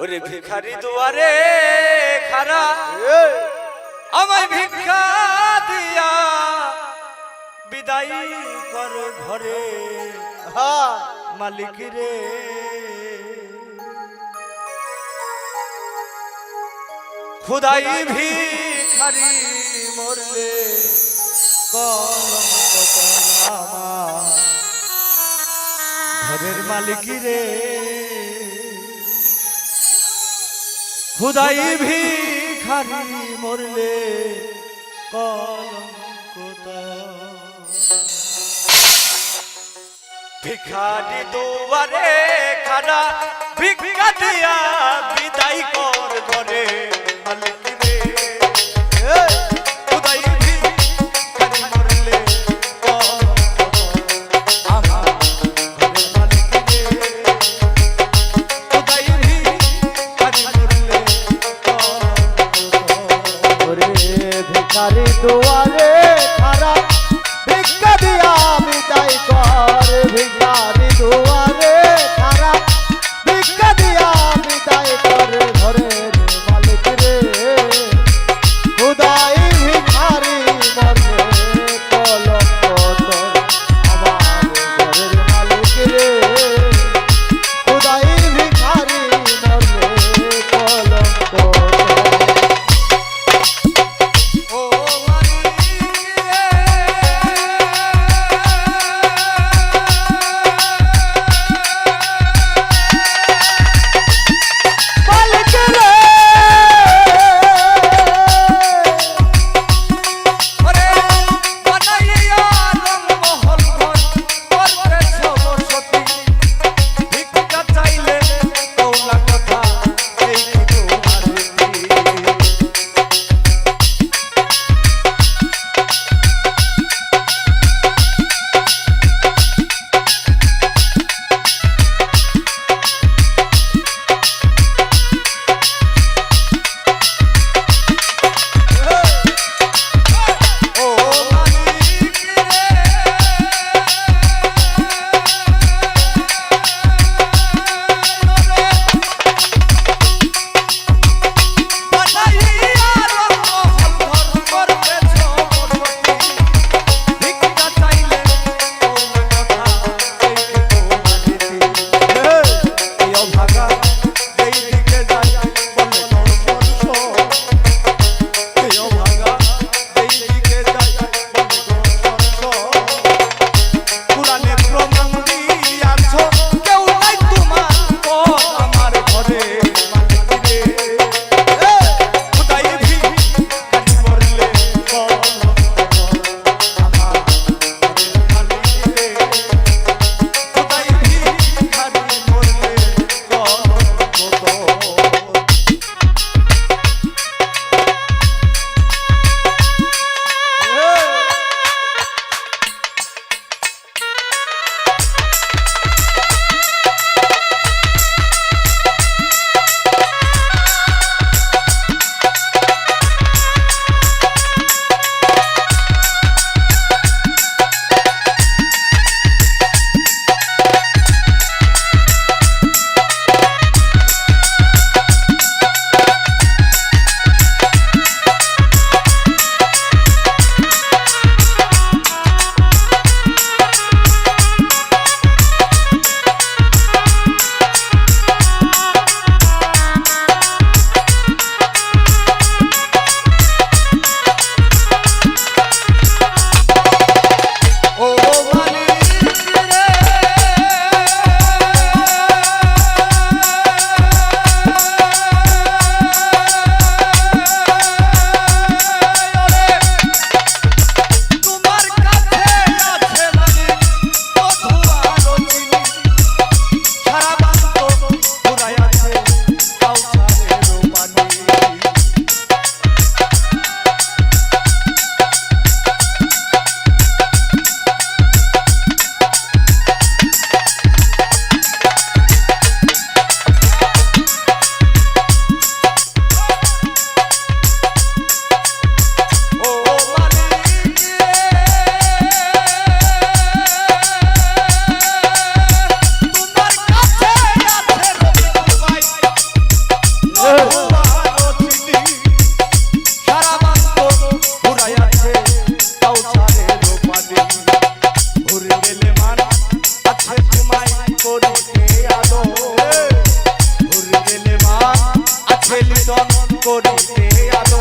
ওরে ভিখারি দুয়ারে খারা আমার ভিক্ষা দিয়া বিদায় করো ঘরে। মালিক রে। খুদাই ভিখারি মরলে কলম ঘরের মালিক রে। খুদাই ভিখারি মরলে কলঙ্কতা। ভিখারি দুয়ারে খারা ভিক্ষা দিয়া বিদায় কর ঘরে মালিক রে। মন করিতে আলো।